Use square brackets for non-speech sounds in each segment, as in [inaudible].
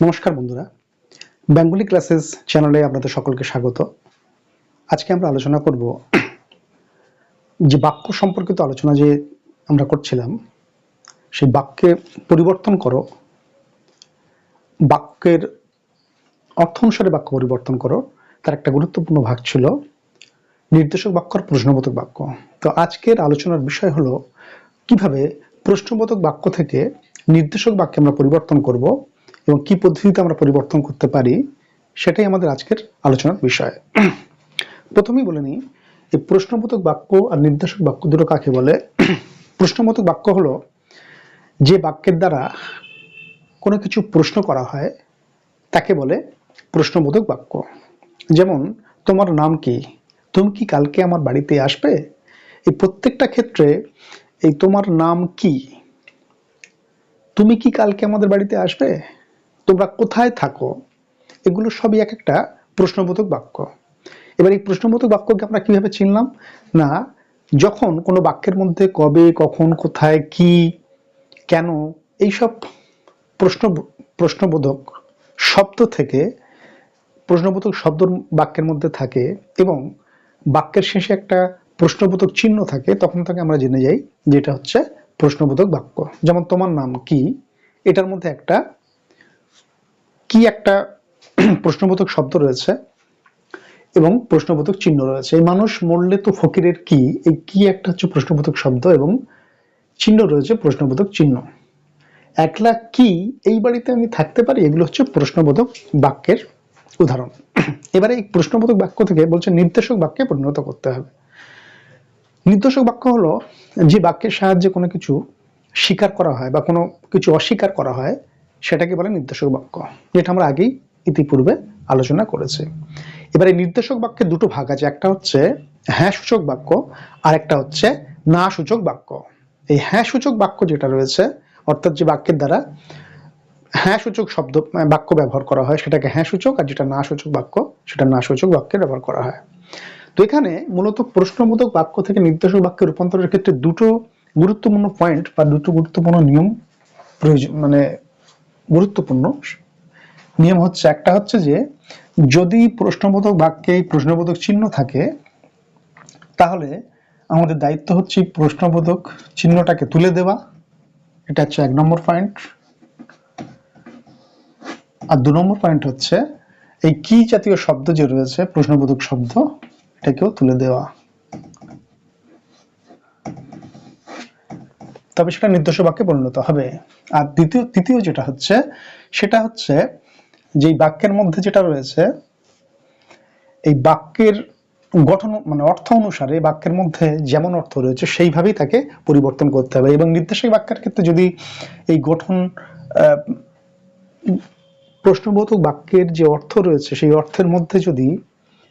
নমস্কার বন্ধুরা। Bengali classes চ্যানেলে আপনাদের সকলকে স্বাগত। আজকে আমরা আলোচনা করব যে বাক্য সম্পর্কিত আলোচনা যে আমরা করছিলাম, সেই বাক্যে পরিবর্তন করো। বাক্যের অর্থ অনুসারে বাক্য পরিবর্তন করো। তার একটা গুরুত্বপূর্ণ ভাগ ছিল নির্দেশক বাক্য আর প্রশ্নবোধক বাক্য। তো আজকের আলোচনার বিষয় হলো, কীভাবে প্রশ্নবোধক বাক্য থেকে নির্দেশক বাক্যে আমরা পরিবর্তন করব এবং কি পদ্ধতিতে আমরা পরিবর্তন করতে পারি, সেটাই আমাদের আজকের আলোচনার বিষয়। প্রথমেই বলে নিই, এই প্রশ্নবোধক বাক্য আর নির্দেশক বাক্য দুটো কাকে বলে? প্রশ্নবোধক বাক্য হলো, যে বাক্যের দ্বারা কোনো কিছু প্রশ্ন করা হয়, তাকে বলে প্রশ্নবোধক বাক্য। যেমন, তোমার নাম কি? তুমি কি কালকে আমার বাড়িতে আসবে? এই প্রত্যেকটা ক্ষেত্রে, এই তোমার নাম কি? তুমি কি কালকে আমাদের বাড়িতে আসবে? তোমরা কোথায় থাকো? এগুলো সবই এক একটা প্রশ্নবোধক বাক্য। এবার এই প্রশ্নবোধক বাক্যকে আমরা কীভাবে চিনলাম? না, যখন কোনো বাক্যের মধ্যে কবে, কখন, কোথায়, কি, কেন এইসব প্রশ্ন, প্রশ্নবোধক শব্দ থেকে, প্রশ্নবোধক শব্দ বাক্যের মধ্যে থাকে এবং বাক্যের শেষে একটা প্রশ্নবোধক চিহ্ন থাকে, তখন তাকে আমরা জেনে যাই, যেটা হচ্ছে প্রশ্নবোধক বাক্য। যেমন তোমার নাম কি? এটার মধ্যে একটা কি একটা [clears throat] প্রশ্নবোধক শব্দ রয়েছে এবং প্রশ্নবোধক চিহ্ন রয়েছে। এই মানুষ মরলে তো ফকিরের কি? এই কি একটা হচ্ছে প্রশ্নবোধক শব্দ এবং চিহ্ন রয়েছে প্রশ্নবোধক চিহ্ন। একলা কি? এই বাড়িতে আমি থাকতে পারি? এগুলো হচ্ছে প্রশ্নবোধক বাক্যের উদাহরণ। [clears throat] এবারে এই প্রশ্নবোধক বাক্য থেকে বলছে নির্দেশক বাক্যে পরিণত করতে হবে। নির্দেশক বাক্য হলো যে বাক্যের সাহায্যে কোনো কিছু স্বীকার করা হয় বা কোনো কিছু অস্বীকার করা হয় সেটাকে বলে নির্দেশক বাক্য। যেটা আমরা আগেই ইতিপূর্বে আলোচনা করেছি। এবারে নির্দেশক বাক্যের দুটো ভাগ আছে। একটা হচ্ছে হ্যাঁ সূচক বাক্য, আর একটা হচ্ছে না সূচক বাক্য। এই হ্যাঁ সূচক বাক্য যেটা রয়েছে, অর্থাৎ যে বাক্যের দ্বারা হ্যাঁ সূচক শব্দ বাক্য ব্যবহার করা হয়, সেটাকে হ্যাঁ সূচক আর যেটা না সূচক বাক্য, সেটা না সূচক বাক্যে ব্যবহার করা হয়। তো এখানে মূলত প্রশ্নবোধক বাক্য থেকে নির্দেশক বাক্যে রূপান্তরের ক্ষেত্রে দুটো গুরুত্বপূর্ণ পয়েন্ট বা দুটো গুরুত্বপূর্ণ নিয়ম প্রয়োজন মানে গুরুত্বপূর্ণ নিয়ম হচ্ছে, একটা হচ্ছে যে, যদি প্রশ্নবোধক বাক্যে প্রশ্নবোধক চিহ্ন থাকে, তাহলে আমাদের দায়িত্ব হচ্ছে প্রশ্নবোধক চিহ্নটাকে তুলে দেওয়া। এটা হচ্ছে এক নম্বর পয়েন্ট। আর দু নম্বর পয়েন্ট হচ্ছে, এই কি জাতীয় শব্দ যে রয়েছে, প্রশ্নবোধক শব্দ, এটাকেও তুলে দেওয়া। তবে সেটা নির্দেশ বাক্যে পরিণত হবে। আর দ্বিতীয়, তৃতীয় যেটা হচ্ছে, সেটা হচ্ছে যেই বাক্যের মধ্যে যেটা রয়েছে, এই বাক্যের গঠন মানে অর্থ অনুসারে বাক্যের মধ্যে যেমন অর্থ রয়েছে, সেইভাবেই তাকে পরিবর্তন করতে হবে। এবং নির্দেশক বাক্যের ক্ষেত্রে যদি এই গঠন প্রশ্নবোধক বাক্যের যে অর্থ রয়েছে, সেই অর্থের মধ্যে যদি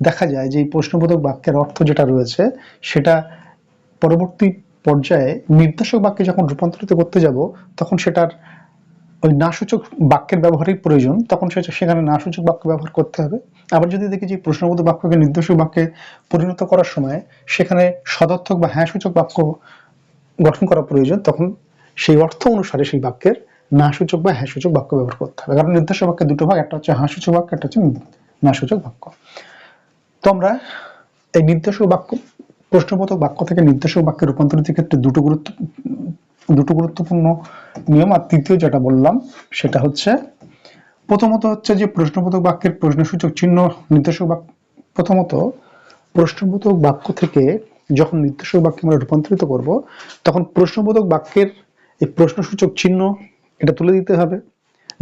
দেখা যায় যে এই প্রশ্নবোধক বাক্যের অর্থ যেটা রয়েছে, সেটা পরবর্তী পর্যায়ে নির্দেশক বাক্যে যখন রূপান্তরিত করতে যাব, তখন সেটার ওই নাসূচক বাক্যের ব্যবহারের প্রয়োজন। তখন সেটা সেখানে নাসূচক বাক্য ব্যবহার করতে হবে। আবার যদি দেখি যে প্রশ্নবোধক বাক্যকে নির্দেশক বাক্যে পরিণত করার সময় সেখানে সদর্থক বা হ্যাঁ সূচক বাক্য গঠন করা প্রয়োজন, তখন সেই অর্থ অনুসারে সেই বাক্যের না সূচক বা হ্যাঁ সূচক বাক্য ব্যবহার করতে হবে। কারণ নির্দেশক বাক্যে দুটো ভাগ, একটা হচ্ছে হাঁ সূচক বাক্য, একটা হচ্ছে না সূচক বাক্য। তো আমরা এই নির্দেশক বাক্য প্রশ্নবোধক বাক্য থেকে নির্দেশক বাক্যে রূপান্তরিত ক্ষেত্রে দুটো গুরুত্ব দুটো গুরুত্বপূর্ণ নিয়ম আর তৃতীয় যেটা বললাম, সেটা হচ্ছে প্রথমত হচ্ছে যে প্রশ্নবোধক বাক্যের প্রশ্নসূচক চিহ্ন নির্দেশক বাক্য প্রথমত প্রশ্নবোধক বাক্য থেকে যখন নির্দেশক বাক্যে আমরা রূপান্তরিত করব, তখন প্রশ্নবোধক বাক্যের এই প্রশ্নসূচক চিহ্ন এটা তুলে দিতে হবে।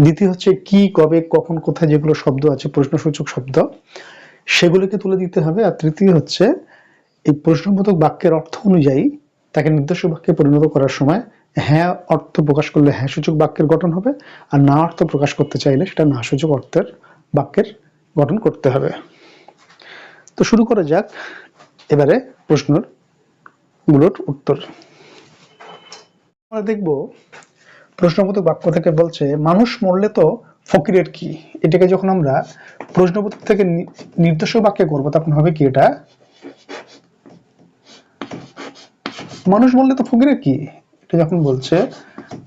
দ্বিতীয় হচ্ছে কি, কবে, কখন, কোথায় যেগুলো শব্দ আছে, প্রশ্নসূচক শব্দ, সেগুলোকে তুলে দিতে হবে। আর তৃতীয় হচ্ছে এই প্রশ্নবোধক বাক্যের অর্থ অনুযায়ী তাকে নির্দেশ বাক্যে পরিণত করার সময় হ্যাঁ অর্থ প্রকাশ করলে হ্যাঁ সূচক বাক্যের গঠন হবে আর না অর্থ প্রকাশ করতে চাইলে সেটা না সূচক অর্থের বাক্যের গঠন করতে হবে। তো শুরু করা যাক। এবারে প্রশ্নেরগুলোর উত্তর। আমরা দেখব প্রশ্নবোধক বাক্য থেকে বলছে, মানুষ মরলে তো ফকিরের কি? এটাকে যখন আমরা প্রশ্নবোধক থেকে নির্দেশক বাক্যে করব, তখন হবে কি এটা? মানুষ বললে তো ফকিরের কি? এটা যখন বলছে,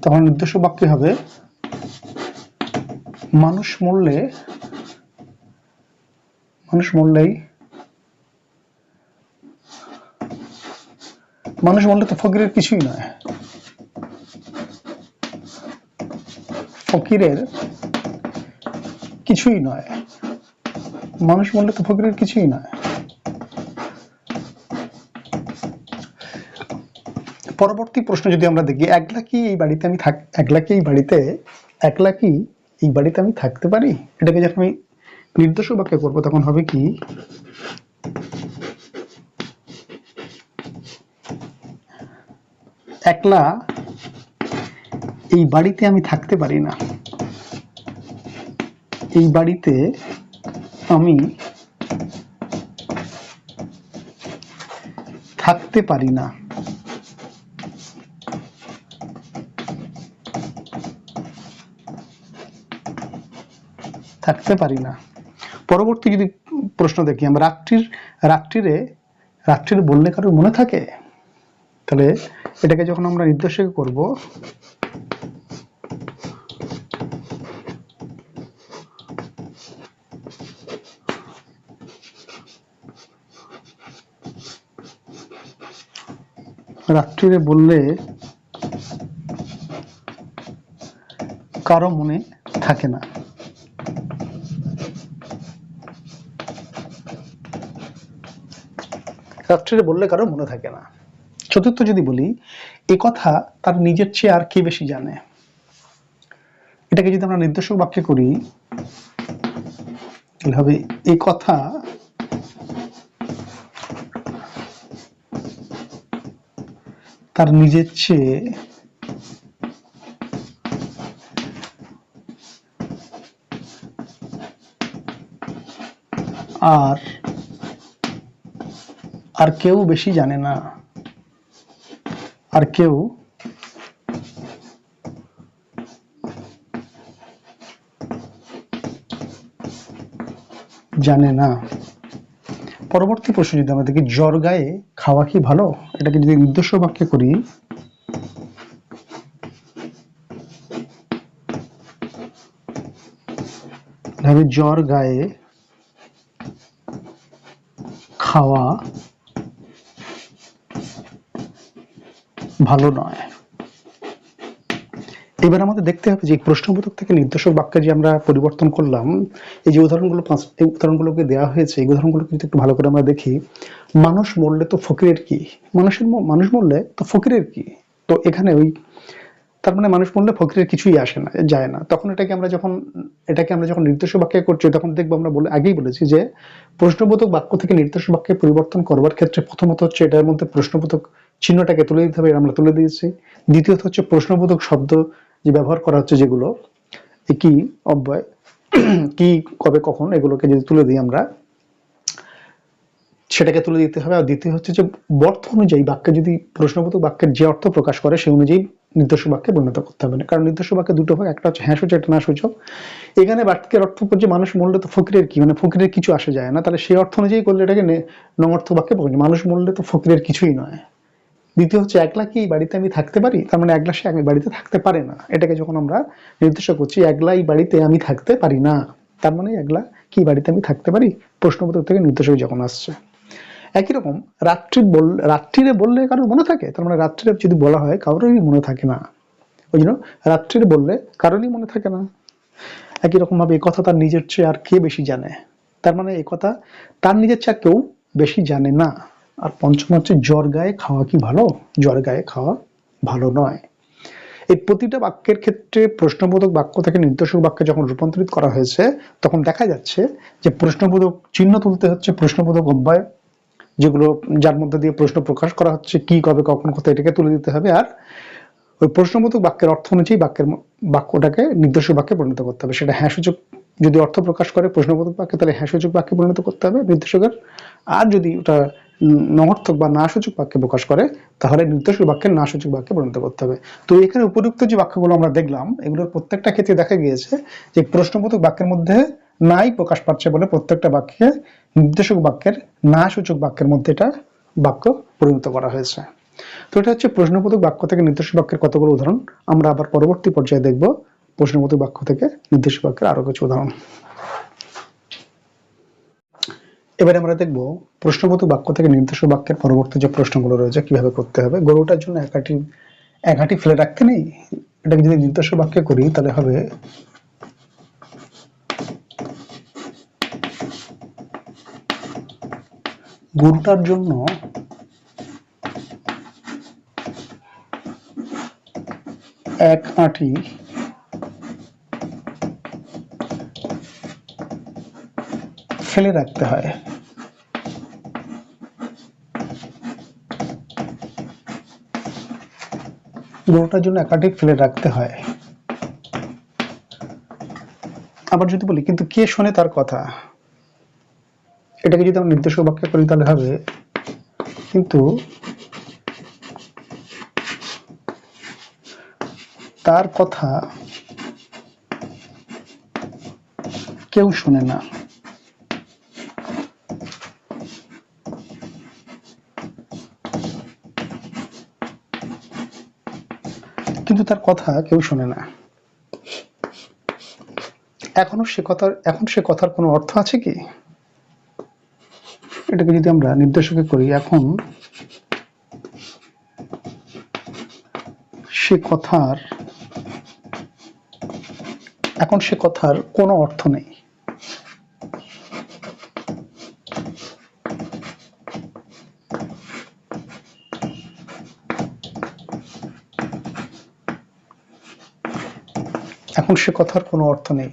তখন নির্দেশ বাক্য হবে? মানুষ মরলে, মানুষ মরলেই, মানুষ মরলে তো ফকিরের কিছুই নয়। ফকিরের কিছুই নয়। মানুষ মরলে তো ফকিরের কিছুই নয়। পরবর্তী প্রশ্ন যদি আমরা দেখি একলা কি এই বাড়িতে আমি থাক একলা কি এই বাড়িতে একলা কি এই বাড়িতে আমি থাকতে পারি? এটাকে যখন আমি নির্দেশ বাক্য করব, তখন হবে কি? একলা এই বাড়িতে আমি থাকতে পারি না। এই বাড়িতে আমি থাকতে পারি না। থাকতে পারি না। পরবর্তী যদি প্রশ্ন দেখি, আমরা রাত্রির, রাত্রিরে, রাত্রির বললে কারোর মনে থাকে? তাহলে এটাকে যখন আমরা নির্দেশক করব, রাত্রিরে বললে কারও মনে থাকে না। রাত্রিরে বললে কারও মনে থাকে না। চতুর্থ যদি বলি, এ কথা তার নিজের চেয়ে আর কে বেশি জানে? এটাকে যদি আমরা নির্দেশক বাক্যে করি, তাহলে হবে এই কথা তার নিজের চেয়ে আর আর কেউ বেশি জানে না। আর কেউ জানে না। পরবর্তী প্রশ্ন যদি আমরা দেখি, জ্বর গায়ে খাওয়া কি ভালো? এটাকে যদি উদ্দেশ্য বাক্যে করি জ্বর গায়ে খাওয়া ভালো নয়। এবার আমাদের দেখতে হবে যে প্রশ্নবোধক থেকে নির্দেশক বাক্যে যে আমরা পরিবর্তন করলাম, এই যে উদাহরণগুলো এই উদাহরণগুলোকে দেওয়া হয়েছে, এই উদাহরণগুলোকে যদি একটু ভালো করে আমরা দেখি। মানুষ মরলে তো ফকিরের কি? মানুষের মানুষ মরলে তো ফকিরের কি? তো এখানে ওই তার মানে মানুষ মরলে ফকিরের কিছুই আসে না, যায় না। তখন এটাকে আমরা যখন এটাকে আমরা যখন নির্দেশ বাক্যে করছি, তখন দেখব আমরা বলে আগেই বলেছি যে প্রশ্নবোধক বাক্য থেকে নির্দেশ বাক্যে পরিবর্তন করবার ক্ষেত্রে প্রথমত হচ্ছে এটার মধ্যে প্রশ্নবোধক চিহ্নটাকে তুলে দিতে হবে আমরা তুলে দিয়েছি। দ্বিতীয়ত হচ্ছে প্রশ্নবোধক শব্দ যে ব্যবহার করা হচ্ছে যেগুলো কি অব্যয়, কি, কবে, কখন, এগুলোকে যদি তুলে দিই আমরা, সেটাকে তুলে দিতে হবে। আর দ্বিতীয় হচ্ছে যে অর্থ অনুযায়ী বাক্যে যদি প্রশ্নবোধক বাক্যের যে অর্থ প্রকাশ করে, সেই অনুযায়ী নির্দেশ বাক্যে পরিণত করতে হবে। না কারণ নির্দেশ বাক্যে দুটো ভাগ, একটা হচ্ছে হ্যাঁ সূচক, একটা না সূচক। এখানে বাক্যের অর্থ যে মানুষ মরলে তো ফকিরের কি মানে ফকিরের কিছু আসে যায় না। তাহলে সেই অর্থ অনুযায়ী করলে এটাকে নে- নমর্থ বাক্যে মানুষ মরলে তো ফকিরের কিছুই নয়। দ্বিতীয় হচ্ছে একলা কি বাড়িতে আমি থাকতে পারি? তার মানে একলা সে আমি বাড়িতে থাকতে পারে না। এটাকে যখন আমরা নির্দেশ করছি, একলা এই বাড়িতে আমি থাকতে পারি না, তার মানে একলা কি বাড়িতে আমি থাকতে পারি? প্রশ্নবোধক থেকে নির্দেশক যখন আসছে। একই রকম রাত্রি বল, রাত্রিরে বললে কারোর মনে থাকে? তার মানে রাত্রিরে যদি বলা হয়, কারোরই মনে থাকে না। ওই জন্য রাত্রিরে বললে কারোরই মনে থাকে না। একই রকম ভাবে এই কথা তার নিজের চেয়ে আর কে বেশি জানে? তার মানে এই কথা তার নিজের চেয়ে কেউ বেশি জানে না। আর পঞ্চম হচ্ছে জ্বর গায়ে খাওয়া কি ভালো? জ্বর গায়ে খাওয়া ভালো নয়। এই প্রতিটা বাক্যের ক্ষেত্রে প্রশ্নবোধক বাক্য থেকে নির্দেশক বাক্যে যখন রূপান্তরিত করা হয়েছে, তখন দেখা যাচ্ছে যে প্রশ্নবোধক চিহ্ন তুলতে হচ্ছে প্রশ্নবোধক অব্যয় যেগুলো যার মধ্যে দিয়ে প্রশ্ন প্রকাশ করা হচ্ছে, কি, কবে, কখন, কোথায়, এটাকে তুলে দিতে হবে। আর ওই প্রশ্নবোধক বাক্যের অর্থ অনুযায়ী বাক্যের বাক্যটাকে নির্দেশক বাক্যে পরিণত করতে হবে। সেটা হ্যাঁ সূচক যদি অর্থ প্রকাশ করে প্রশ্নবোধক বাক্যে, তাহলে হ্যাঁ সূচক বাক্যে পরিণত করতে হবে নির্দেশকের। আর যদি ওটা উম, নমর্থক বা না সূচক বাক্যে প্রকাশ করে তাহলে নির্দেশক বাক্যের না সূচক বাক্যে পরিণত করতে হবে। তো এখানে উপযুক্ত যে বাক্যগুলো আমরা দেখলাম এগুলোর প্রত্যেকটা ক্ষেত্রে দেখা গিয়েছে যে প্রশ্নবোধক বাক্যের মধ্যে নাই প্রকাশ পাচ্ছে বলে প্রত্যেকটা বাক্যে নির্দেশক বাক্যের না সূচক বাক্যের মধ্যে এটা বাক্য পরিণত করা হয়েছে। তো এটা হচ্ছে প্রশ্নবোধক বাক্য থেকে নির্দেশক বাক্যের কতগুলো উদাহরণ। আমরা আবার পরবর্তী পর্যায়ে দেখব প্রশ্নবোধক বাক্য থেকে নির্দেশক বাক্যের আরও কিছু উদাহরণ। এবারে আমরা দেখব প্রশ্নবোধক বাক্য থেকে নির্দেশক বাক্যের পরবর্তী যে প্রশ্নগুলো রয়েছে, কীভাবে করতে হবে? গরুটার জন্য একাটি একাটি ফেলে রাখতে নেই? এটাকে যদি নির্দেশক বাক্যে করি, তাহলে হবে গরুটার জন্য এক আঁটি ফেলে রাখতে হয়। গরুটার জন্য এক আঁটি ফেলে রাখতে হয়। আবার যদি বলি, কিন্তু কে শোনে তার কথা? এটাকে যদি আমরা নির্দেশক বাক্য করি, তাহলে হবে, কিন্তু তার কথা কেউ শোনে না। কিন্তু তার কথা কেউ শোনে না। এখনও সে কথার, এখন সে কথার কোনো অর্থ আছে কি? এটাকে যদি আমরা নির্দেশকে করি, এখন সে কথার, এখন সে কথার কোনো অর্থ নেই। এখন সে কথার কোনো অর্থ নেই।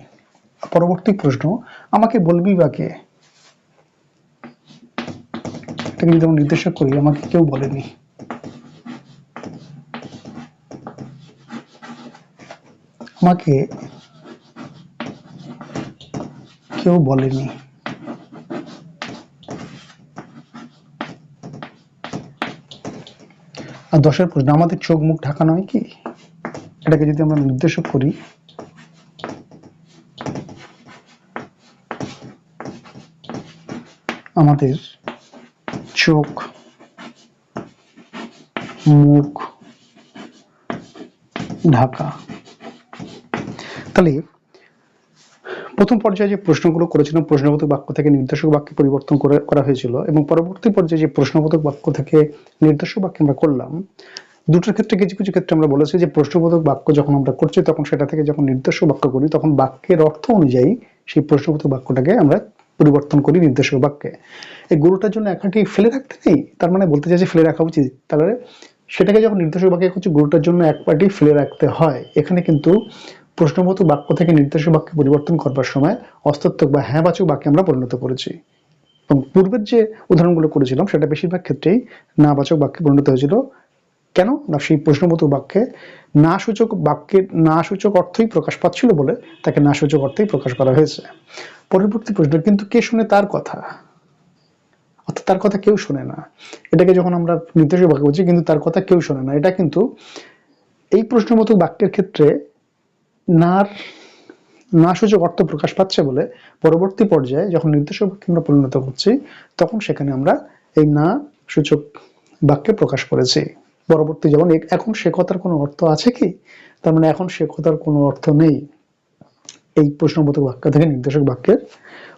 পরবর্তী প্রশ্ন, আমাকে বলবি বা কে? যেমন নির্দেশক করি, আমাকে কেউ বলেনি। আমাকে কেউ বলেনি। আর দশের প্রশ্ন, আমাদের চোখ মুখ ঢাকা নয় কি? এটাকে যদি আমরা নির্দেশক করি আমাদের চোখ, মুখ, ঢাকা। তাহলে প্রথম পর্যায়ে যে প্রশ্নগুলো করেছিলাম, প্রশ্নবোধক বাক্য থেকে নির্দেশক বাক্যে পরিবর্তন করে হয়েছিল এবং পরবর্তী পর্যায়ে যে প্রশ্নবোধক বাক্য থেকে নির্দেশক বাক্য আমরা করলাম, দুটোর ক্ষেত্রে কিছু কিছু ক্ষেত্রে আমরা বলেছি যে প্রশ্নবোধক বাক্য যখন আমরা করছি, তখন সেটা থেকে যখন নির্দেশক বাক্য করি, তখন বাক্যের অর্থ অনুযায়ী সেই প্রশ্নবোধক বাক্যটাকে আমরা পরিবর্তন করি নির্দেশক বাক্যে। এই গরুটার জন্য একাটি ফেলে রাখতে নেই? তার মানে বলতে চাইছে ফেলে রাখা উচিত। তাহলে সেটাকে যখন নির্দেশক বাক্যে করছি, গরুটার জন্য এক পাটি ফেলে রাখতে হয়। এখানে কিন্তু প্রশ্নবোধক বাক্য থেকে নির্দেশক বাক্যে পরিবর্তন করবার সময় অস্তত্বক বা হ্যাঁবাচক বাক্যে আমরা পরিণত করেছি। এবং পূর্বের যে উদাহরণগুলো করেছিলাম, সেটা বেশিরভাগ ক্ষেত্রেই নাবাচক বাক্যে পরিণত হয়েছিল। কেন? না, সেই প্রশ্নবোধক বাক্যে না সূচক বাক্যের না সূচক অর্থই প্রকাশ পাচ্ছিল বলে তাকে না সূচক অর্থেই প্রকাশ করা হয়েছে। পরবর্তী প্রশ্ন, কিন্তু কে শুনে তার কথা? অর্থাৎ তার কথা কেউ শোনে না। এটাকে যখন আমরা নির্দেশক বাক্য বলছি, কিন্তু তার কথা কেউ শোনে না। এটা কিন্তু এই প্রশ্নবোধক বাক্যের ক্ষেত্রে নার না সূচক অর্থ প্রকাশ পাচ্ছে বলে পরবর্তী পর্যায়ে যখন নির্দেশক বাক্যে আমরা পরিণত করছি, তখন সেখানে আমরা এই না সূচক বাক্যে প্রকাশ করেছি। পরবর্তী যেমন এখন সে কথার কোনো অর্থ আছে কি? তার মানে এখন সে কথার কোনো অর্থ নেই। এই প্রশ্নবোধক বাক্য থেকে নির্দেশক বাক্যের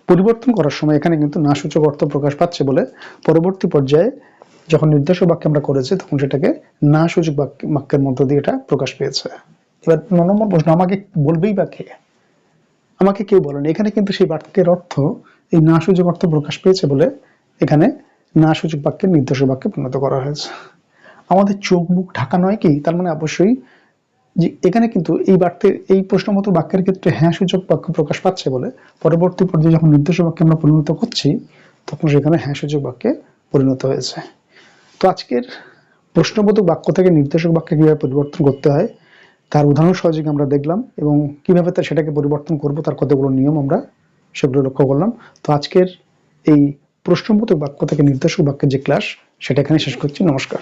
পরিবর্তন করার সময় এখানে কিন্তু না সূচক অর্থ প্রকাশ পাচ্ছে বলে পরবর্তী পর্যায়ে যখন নির্দেশক বাক্য আমরা করেছি, তখন সেটাকে না সূচক বাক্য বাক্যের মধ্য দিয়ে এটা প্রকাশ পেয়েছে। এবার ন নম্বর প্রশ্ন, আমাকে বলবেই বা কে? আমাকে কেউ বলেন। এখানে কিন্তু সেই বাক্যের অর্থ এই না সূচক অর্থ প্রকাশ পেয়েছে বলে এখানে না সূচক বাক্যের নির্দেশক বাক্যে পরিণত করা হয়েছে। আমাদের চোখ মুখ ঢাকা নয় কি? তার মানে অবশ্যই যে এখানে কিন্তু এই বাক্যের এই প্রশ্ন মতো বাক্যের ক্ষেত্রে হ্যাঁ সূচক বাক্য প্রকাশ পাচ্ছে বলে পরবর্তী পর্যায়ে যখন নির্দেশক বাক্যে আমরা পরিণত করছি তখন সেখানে হ্যাঁ সূচক বাক্যে পরিণত হয়েছে। তো আজকের প্রশ্নবোধক বাক্য থেকে নির্দেশক বাক্যে কীভাবে পরিবর্তন করতে হয়, তার উদাহরণ সহযোগে আমরা দেখলাম এবং কীভাবে তার সেটাকে পরিবর্তন করব, তার কতগুলো নিয়ম আমরা সেগুলো লক্ষ্য করলাম। তো আজকের এই প্রশ্নবোধক বাক্য থেকে নির্দেশক বাক্যের যে ক্লাস, সেটা এখানে শেষ করছি। নমস্কার।